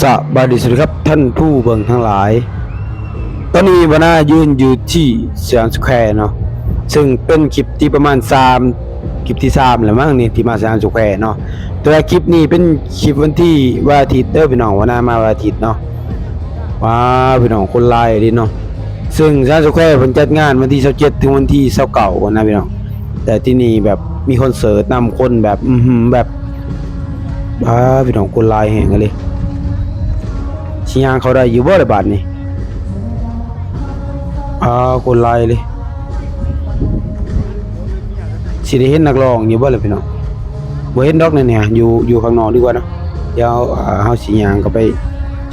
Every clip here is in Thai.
สบายดีสวัสดีครับท่านผู้เบิ่งทั้งหลาย ตอนนี้วานายืนอยู่ที่สยามสแควร์เนาะซึ่งเป็นคลิปที่ประมาณ3คลิปที่3แหละมั้งนี่ที่มาสยามสแควร์เนาะแต่คลิปนี้เป็นคลิปวันที่วันอาทิตย์เด้อพี่น้องวานามาวันอาทิตย์เนาะว้าพี่น้องคนหลายดิเนาะซึ่งสยามสแควร์เพิ่นจัดงานวันที่27ถึงวันที่29นะพี่น้องแต่ที่นี่แบบมีคอนเสิร์ตนำคนแบบอื้อหือแบบว้าพี่น้องคนหลายแห่งกันเลย ชิยางเขาได้อยู่บ่ได้บาทนี่อ่าคนไล่เลยสิได้เห็นนักร้องอยู่บ่เล่ะพี่น้องบ่เห็นดอกนั่นเนี่ยอยู่อยู่ข้างนอกดีกว่าเนาะเดี๋ยวอ่าเฮาสิย่างก็ไป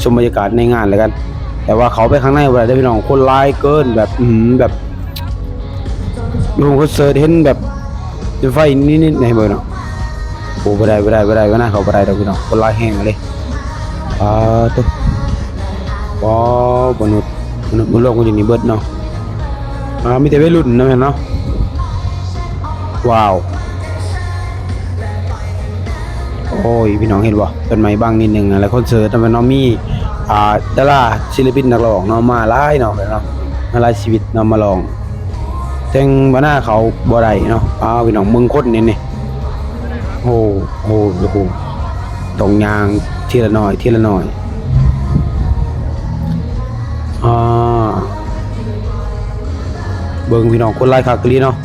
ชมบรรยากาศในงานแล้วกัน แต่ว่าเขาไปข้างในบ่ได้เด้อพี่น้องคนลายเกินแบบอืแบบอยู่คอนเสิร์ตเห็นแบบไฟนิดๆในเบิ่เนาะโอ้บ่ได้บ่ได้บ่ได้บ่น่าเขาบ่ได้ดอกพี่น้องคนลายแฮงเลยอ่าตุ๊ ว้าวมนุษย์มนุษย์บนโลกมันอยู่นี่เบิดเนาะอ่ามีแต่วัยรุ่นนะแม่นเนาะว้าว โอ้ย พี่น้องเห็นบ่เป็นไม้บางนิดหนึงอะไรคอนเสิร์ตมันเนาะมีอ่าดาราศิลปินนักร้องเนาะมาหลายเนาะเนาะมาหลายชีวิตเนาะมาลองแต่งบ่หน้าเขาบ่ได้เนาะอ้าวพี่น้องเมืองคนนี่นี่โอ้โหโอ้โหตรงยางทีละหน่อยทีละหน่อย เบิ่งพี่น้องคนไล่คักกะลีเนาะ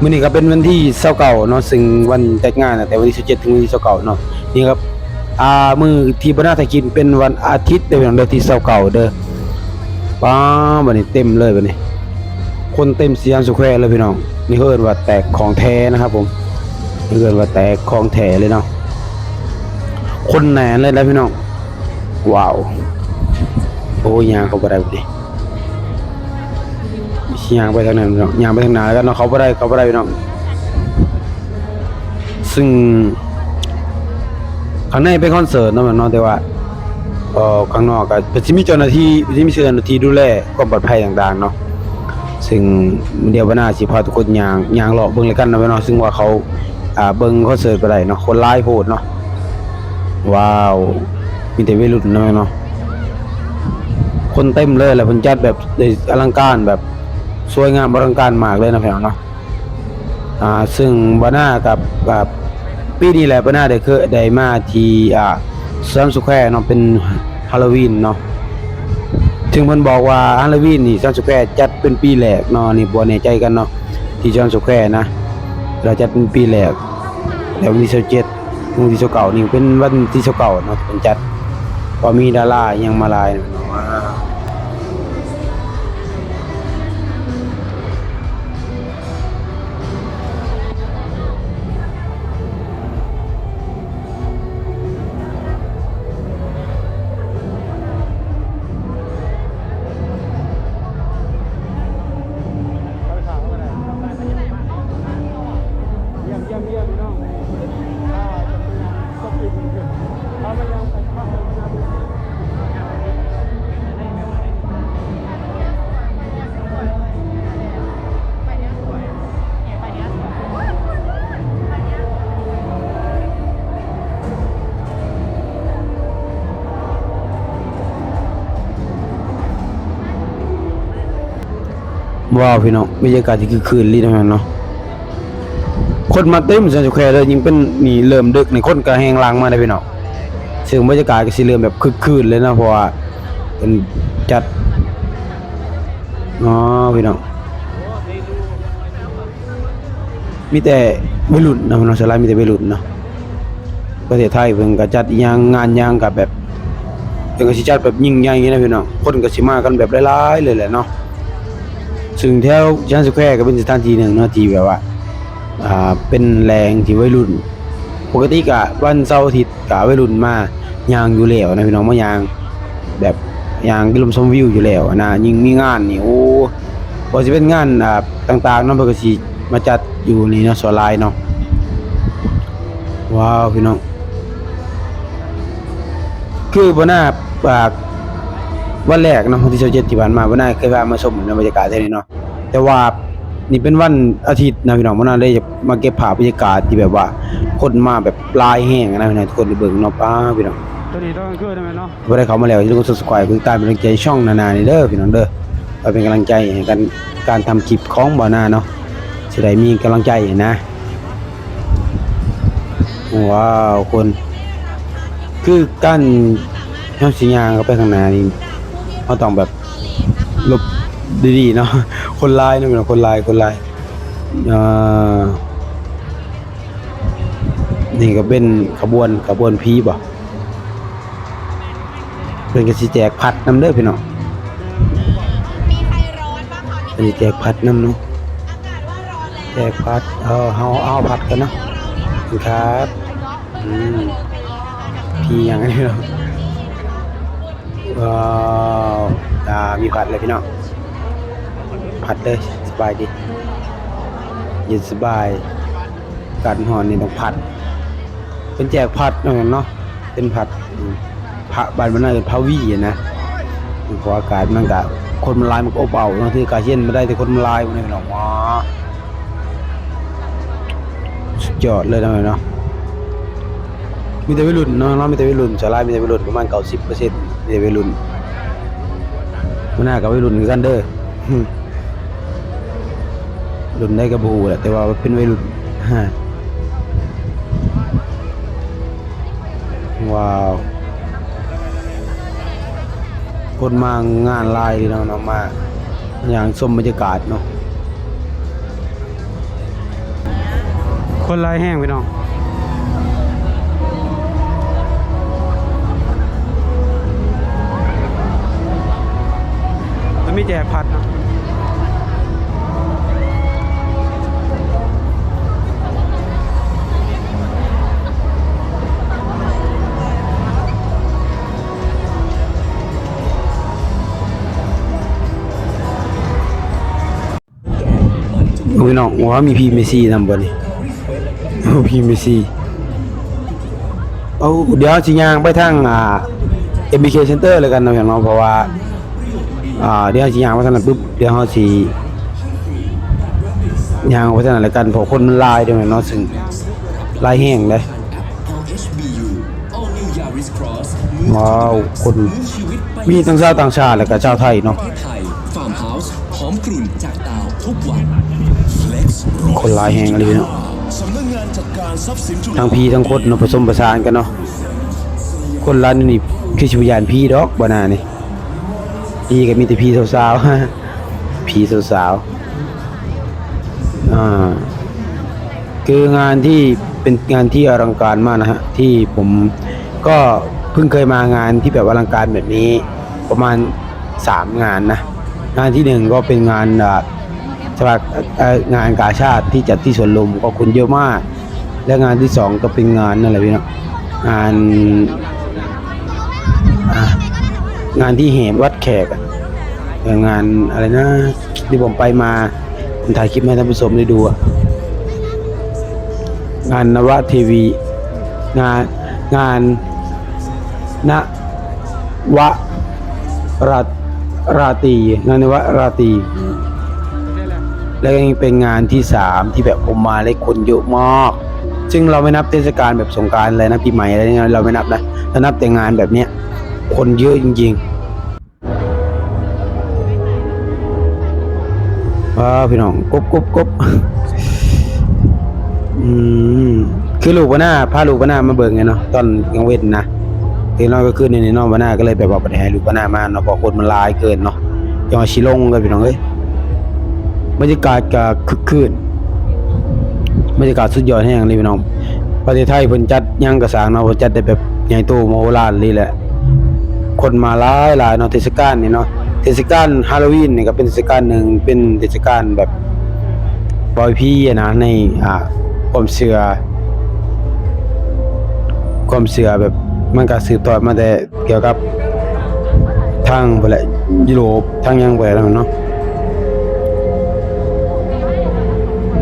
มื้อนี้ก็เป็นวันที่29เก่าเนาะซึ่งวันจัดงานนะแต่วันที่17ถึงวันที่29เก่าเนาะนี่ครับอ่ามือที่บ่น่าจะกินเป็นวันอาทิตย์เด้อพี่น้องเด้อที่29เด้อป้าบัดนี้เต็มเลยบัดนี้ คนเต็มสยามสแควร์เลยพี่น้องนี่เฮิ้นว่าแตกของแท้นะครับผมนี่เฮิ้นว่าแตกของแท้เลยเนาะคนแหนเลยนะพี่น้องว้าวโอ้ยยางเขาบ่ได้บ่ ดิยางไปทางนั้นเนาะยางไปทางหนแล้วกันเนาะเขาบ่ได้เขาบ่ได้พี่น้องซึ่งข้างในเป็นคอนเสิร์ตเนาะแม่นเนาะแต่ว่าเอ่อข้างนอกก็เพิ่นสิมีเจ้าหน้าที่เพิ่นสิมีเจ้าหน้าที่ดูแลความปลอดภัยต่างๆเนาะซึ่งเดี๋ยวบ่น่าสิพาทุกคนยางยางเลาะเบิ่งแล้วกันเนาะแม่นเนาะซึ่งว่าเขาอ่าเบิ่งคอนเสิร์ตบ่ได้เนาะคนหลายโพดเนาะว้าวมีแต่วัยรุ่นเนาะแม่นเนาะคนเต็มเลยแหละเพิ่นจัดแบบอลังการแบบ สวยงามอลังการมากเลยนะพี่น้องเนาะอ่าซึ่งบาน่ากับกับปีนี้แหละบาน่าได้เคยได้มาที่อ่าสยามสแควร์เนาะเป็นฮาโลวีนเนาะถึงเพิ่นบอกว่าฮาโลวีนนี่สยามสแควร์จัดเป็นปีแรกเนาะนี่บ่แน่ใจกันเนาะที่สยามสแควร์นะเราจัดเป็นปีแรกแล้ววันที่27วันที่29นี่เป็นวันที่29เนาะเป็นจัดพอมีดารายังมาลายเนาะ ว้าวพี่น้องบรรยากาศที่คือคืนลีนะแม่นเนาะคนมาเต็มสันสแควร์เลยยิ่งเป็นนี่เริ่มดึกในคนก็แหงลังมาได้พี่น้องซึ่งบรรยากาศก็สิเริ่มแบบคึกคืนเลยนะเพราะว่าเป็นจัดอ๋อพี่น้องมีแต่วัยรุ่นนะพี่น้องสลายมีแต่วัยรุ่นเนาะประเทศไทยเพิ่นก็จัดยังงานยังกับแบบเพิ่นก็สิจัดแบบยิ่งใหญ่อย่างนี้นะพี่น้องคนก็สิมากันแบบหลายๆเลยแหละเนาะ ซึ่งแถวยันสแควร์ก็เป็นสถานที่หนึ่งเนาะที่แบบว่าอ่าเป็นแรงที่วัยรุ่น ปกติกะวันเสาร์อาทิตย์กะวัยรุ่นมายางอยู่แล้วนะพี่น้องมายาง แบบยางกิลมชมวิวอยู่แล้วนะยิ่งมีงานนี่โอ้บ่สิเป็นงานอ่าต่างๆเนาะเพิ่นก็สิมาจัดอยู่นี่เนาะสวนลายเนาะว้าวพี่น้องคือบ่น่าปาก วันแรกเนาะวันที่27ที่ผ่านมาบ่น่าเคยพามาชมในบรรยากาศเท่านี้เนาะแต่ว่านี่เป็นวันอาทิตย์นะพี่น้องบ่น่าเลยจะมาเก็บภาพบรรยากาศที่แบบว่าคนมาแบบหลายแห้งนะพี่น้องทุกคนได้เบิ่งเนาะป้าพี่น้องตัวนี้ต้องคือได้ไหมเนาะบ่ได้เข้ามาแล้วอย่าลืมกด subscribe กดติดตามเป็นกำลังใจช่องนานานี่เด้อพี่น้องเด้อไว้เป็นกำลังใจให้กันการทำคลิปของบ่าวนาเนาะสิได้มีกำลังใจนะว้าวคน คือการเฮาสิย่างเข้าไปข้างหน้านี่ เฮาต้องแบบหลบดีๆเนาะคนลายนะพี่น้องคนลายคนลายอ่านี่ก็เป็นขบวนขบวนผีบ่เพิ่นก็สิแจกพัดน้ำเด้อพี่น้องมีใคระเพิ่นสิแจกพัดน้ำเนาะแจกพัดเออเฮาเอาพัดกันเนาะครับอืมพี่ยังไงเนาะ ว้าวอ่ามีผัดเลยพี่น้องผัดเลยสบายดีเย็นสบายการหอนนี่ต้องผัด เป็นแจกผัดเนาะเนาะเป็นผัดพระบานมันน่าเป็นพระวี่อะนะเพราะอากาศมันก็คนมันลายมันก็อบเอาเนาะที่อากาศเย็นไม่ได้แต่คนมันลายมันนี่พี่น้องว้าสุดยอดเลยนะเนาะมีแต่วัยรุ่นเนาะเนาะมีแต่วัยรุ่นสาลายมีแต่วัยรุ่นประมาณ90%มีแต่ วัยรุ่นมันน่ากับวัยรุ่นกันเด้อรุ่นได้กับบูแหละแต่ว่าเป็นวัยรุ่นฮะว้าวคนมางานลายดีเนาะนาะมาอย่างชมบรรยากาศเนาะคนลายแห้งพี่น้อง มีแจกผัดนะโอ้ยน้องว่ามีพีเมซี่นำบ่นี่พีเมซี่เอาเดี๋ยวสิยางไปทางอ่า MBK Center เลยกันเนาะอย่างเนาเพราะว่า อ่าเดี๋ยวสิยางไปทางนั้นปุ๊บเดี๋ยวเฮาสิยางไปทางนั้นแล้วกันพราะคนมันลายด้อเนาะซึ่งลายแห้งเด้ HBU All New Yaris Cross ว้าวคนมีทั้งชาวต่างชาติแล้วก็ชาวไทยเนาะฟาร์มเฮาส์หอมกลุ่นจากดาวทุกวันคนลายแห้งเลยเนาะทั้งพี่ทั้งคนเนาะผสมผสานกันเนาะคนร้านนี่คือชิวยานพี่ดอกบ่น่านี่ พี่ก็มีแต่พี่สาวๆพี่สาวๆอ่าคืองานที่เป็นงานที่อลังการมากนะฮะที่ผมก็เพิ่งเคยมางานที่แบบอลังการแบบนี้ประมาณสามงานนะงานที่หนึ่งก็เป็นงานสภางานกาชาติที่จัดที่สวนลุมก็คนเยอะมาก และงานที่สองก็เป็นงานนั่นแหละพี่นะงาน งานที่เหมวัดแขกงานอะไรนะที่ผมไปมาผมถ่ายคลิปให้ท่านผู้ชมได้ดูอะงานนวทีวี งานงานนวราราตีงานนวราตีแล้วก็ยังเป็นงานที่สามที่แบบผมมาเลยคนเยอะมาก ซึ่งเราไม่นับเทศกาลแบบสงการอะไรนะปีใหม่อะไรเนี่ยเราไม่นับนะถ้านับแต่งานแบบเนี้ยคนเยอะจริง ๆ ว้าพี่น้องกบกบกบอืมคือลูกวะหน้าพาลูกวะหน้ามาเบิ่งไงเนาะตอนกลางเว้นนะทีน้อยก็ขึ้นในน้องวะหน้าก็เลยแบบว่าปัญหาลูกวะหน้ามาเนาะเพราะคนมันลายเกินเนาะยังชิลงกันพี่น้องเอ้ยบรรยากาศก็คึกคืนบรรยากาศสุดยอดแห่งเลยพี่น้องประเทศไทยเพิ่นจัดยังกระสางเนาะเพิ่นจัดได้แบบใหญ่โตมโหฬารเลยแหละ คนมาหลายหลายเนาะเทศกาลนี่เนาะ เทศกาลฮาโลวีนนี่ก็เป็นเทศกาลหนึ่งเป็นเทศกาลแบบปอยพี่ะนะในอ่าความเชื่อความเชื่อแบบมันก็สืบทอมาแต่เกี่ยวกับทางไปแหละยุโรปทางยังไปแล้วเนาะ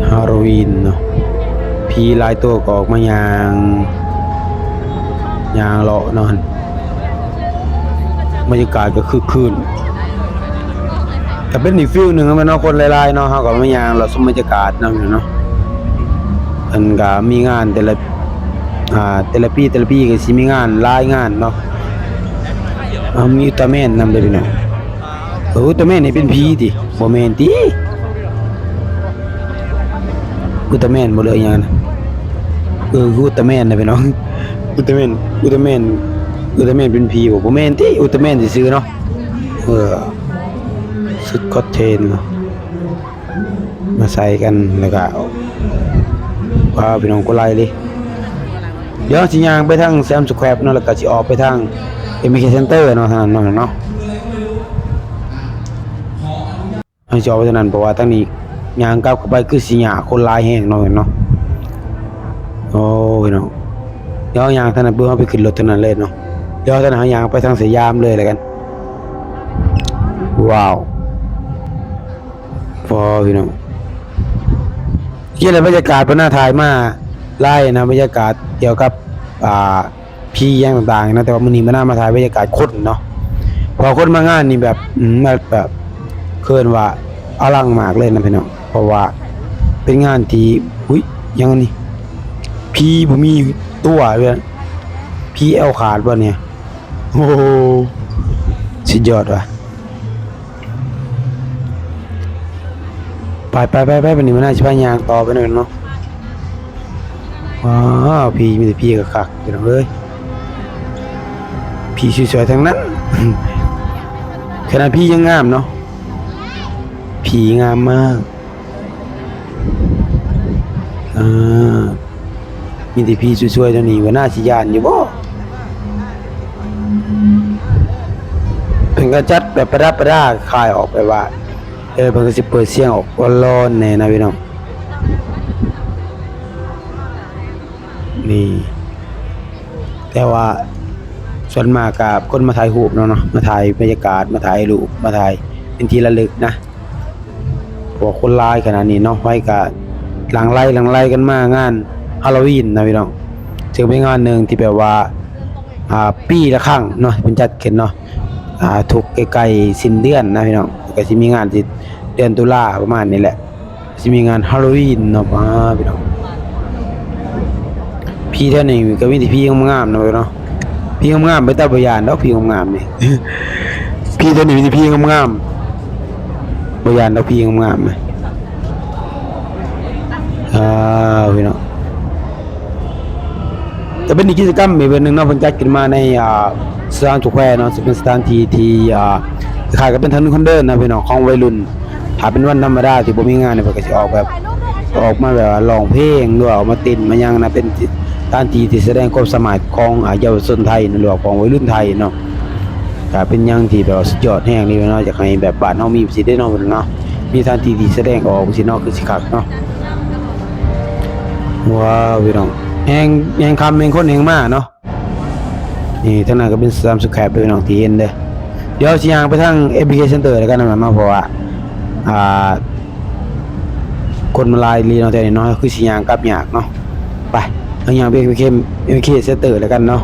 ฮาโลวีนเนาะผีหลายตัวก็ออกมายางยางเลาะนอนบรรยากาศก็คือคืน แต่เป็นอีกฟิลหนึ่งอะแมันเนาะคนหลายๆเนาะเฮาก็มายางเราสมบรรยากาศเนาะเนาะเพิ่นก็มีงานแต่ละอ่าแต่ละปีแต่ละปีก็สิมีงานหลายงานเนาะอ่ามีอุตาแมนนำเด้อพี่น้องเอออุตาแมนนี่เป็นผีติบ่แม่นติอุตร้าแมนบ่เลยหยังนะเอออุตร้าแมนนะพี่น้องอุตร้าแมนอุตร้าแมนอุตร้าแมนเป็นผีบ่บ่แม่นติอุตร้าแมนซื่อเนาะเออ สุดคอตเทน มาใส่กันแล้วก็เอาพาพี่น้องกุไลเลยเดี๋ยวสิยางไปทางแซมสแควร์เนาะแล้วก็สิออกไปทาง MK Center เนาะทางนั้นเนาะเนาะให้สิออกไปทางนั้นเพราะว่าทางนี้ยางกลับเข้าไปคือสิหยาคนลายแฮงเนาะเนาะโอ้ยเนาะเดี๋ยวยางทางนั้นเบิ่อไปขึ้นรถทางนั้นเลยเนาะเดี๋ยวทางนั้นยางไปทางสยามเลยแล้วกันว้าว พอพี่น้องที่อะไรบรรยากาศพระหน้าทายมาไล่นะบรรยากาศเกี่ยวกับอ่าพี่แย่งต่างๆนะแต่ว่ามื้อนี้มาหน้ามาถ่ายบรรยากาศคนเนาะพอคนมางานนี่แบบอืมแบบแบบเคินว่าอลังมากเลยนะพี่น้องเพราะว่าเป็นงานที่อุ้ยยังนี่พี่ผมมีตัวเลยพี่เอลขาดป่ะเนี่ยโอ้โหสุดยอดว่ะ ไปไปไปไปวันนี้มันน่าจะพายางต่อไปหน่อยเนาะว้าวพี่มีแต่พี่กับคักเดี๋ยวเอ้ยพี่สวยๆทั้งนั้นขนาดพี่ยังงามเนาะผีงามมากอ่ามีแต่พี่สวยๆเท่านี้ว่าน่าสิยานอยู่บ่เพิ่นก็จัดแบบประดับประดาคายออกไปว่า เออเพิ่นก็สิเปิดเสียงออกร้อนๆแน่นะพี่น้องนี่แต่ว่าส่วนมากกับคนมาถ่ายรูปเนาะเนาะมาถ่ายบรรยากาศมาถ่ายรูปมาถ่ายเป็นที่ระลึกนะเพราะว่าคนหลายขนาดนี้เนาะไว้ก็หลังไล่หลังไล่กันมางานฮาโลวีนนะพี่น้องถือเป็นงานหนึ่งที่แบบว่าอ่าปีละครั้งเนาะเพิ่นจัดขึ้นเนาะอ่าทุกใกล้ๆสิ้นเดือนนะพี่น้องก็สิมีงานที่ เดือนตุลาประมาณนี้แหละสิมีงานฮาโลวีนเนาะมาพี่น้องพี่เท่านี้ก็มีแต่พี่งามๆนะพี่เนาะพี่งามๆไปตาบยานดอกพี่งามๆนี่พี่เท่านี้มีแต่พี่งามๆบยานดอกพี่งามๆนะอ่าพี่น้องจะเป็นกิจกรรมอีกแบบหนึ่งเนาะเพิ่นจัดขึ้นมาในอ่าสถานทุกแควเนาะจะเป็นสถานที่ที่อ่าคล้ายกับเป็นถนนคนเดินนะพี่น้องของวัยรุ่น ถ้าเป็นวันธรรมดาที่บ่มีงานเนี่ยเพิ่นก็สิออกแบบออกมาแบบว่าร้องเพลงหรือว่าออกมาเต้นมายังนะเป็นสถานที่ที่แสดงความสามารถของอาเยาวชนไทยหรือของวัยรุ่นไทยเนาะก็เป็นยังที่แบบว่าสุดยอดแฮงนี่เนาะอยากให้แบบบ้านเฮามีสิได้เนาะเนเนาะมีสถานที่ที่แสดงออกสิเนาะคือสิคักเนาะว้าวพี่น้องแฮงแฮงคำแฮงคนแฮงมาเนาะนี่ทางนั้นก็เป็นสามสแครปด้วยน้องที่เห็นเด้อเดี๋ยวสิย่างไปทาง APK Center แล้วกันนะเนาเพราะว่า อ่าคนมาลายลีเนาะแต่นี่เนาะคือสิยางกับยากเนาะไปเอายางไป APK APK Center แล้วกันเนาะ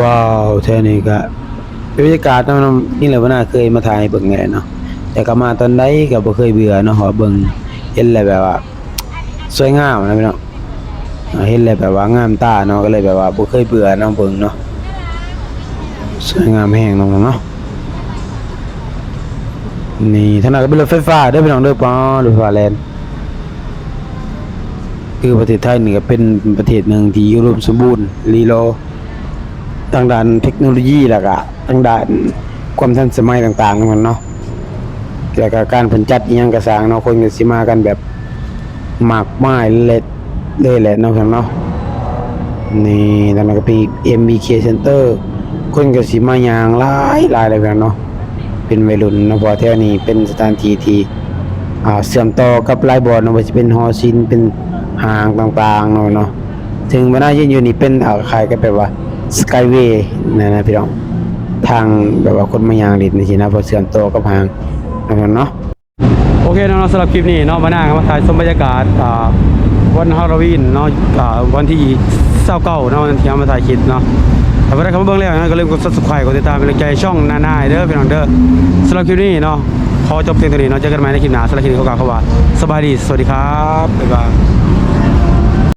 ว้าวแท้นี่ก็บรรยากาศเนาะนี่แหละว่าน่าเคยมาถ่ายเบิ่งไงเนาะแต่ก็มาตอนใดก็บ่เคยเบื่อเนาะเพราะว่าเบิ่งเห็นแล้วแบบว่า สวยงามนะพี่น้องเห็นเลยแบบว่างามตาเนาะก็เลยแบบว่าบ่เคยเบื่อเนาะเบิ่งเนาะ สวยงามแฮงเนาะเนาะนี่ทางนั้นก็เป็นรถไฟฟ้าเด้อพี่น้องเด้อป้อรถไฟฟ้าแลนคือประเทศไทยนี่ก็เป็นประเทศหนึ่งที่อุดมสมบูรณ์ลีโลทางด้านเทคโนโลยีแล้วก็ทางด้านความทันสมัยต่างๆมันเนาะแล้วก็การผลจัดอิหยังก็สร้างเนาะคนก็สิมากันแบบมากมายเลยเลยแหละเนาะครับเนาะนี่ตอนนั้นก็เป็น MBK Center คนก็สิมายางหลายหลายเลยกันเนาะเป็นวัยรุ่นนะพอแถวนี้เป็นสถานที่ที่เชื่อมต่อกับลายบ่อนเนาะว่าสิเป็นหอศิลป์เป็นห้างต่างๆเนาะเนาะถึงบรรดายืนอยู่นี่เป็นอาคายกับแบบว่า Skyway นะนะพี่น้องทางแบบว่าคนมายางลิดนี่สินะพอเชื่อมต่อกับห้างนะครับเนาะโอเคเนาะสำหรับคลิปนี้เนาะมานั่งมาถ่ายชมบรรยากาศอ่าวันฮาโลวีนเนาะอ่าวันที่เศร้าเก้าเนาะวันที่เอามาถ่ายคลิปเนาะ ถ้าไม่ได้คำว่าเบิ่งแล้วนะก็ลืมกดซับสไครต์กดติดตามเป็นกำลังใจช่องหน้าๆเด้อพี่น้องเด้อสำหรับคลิปนี้เนาะขอขอจบเพียงเท่านี้เนาะเจอกันใหม่ในคลิปหน้าสำหรับคลิปนี้ขอกล่าวคำว่าสบายดีสวัสดีครับบ๊ายบาย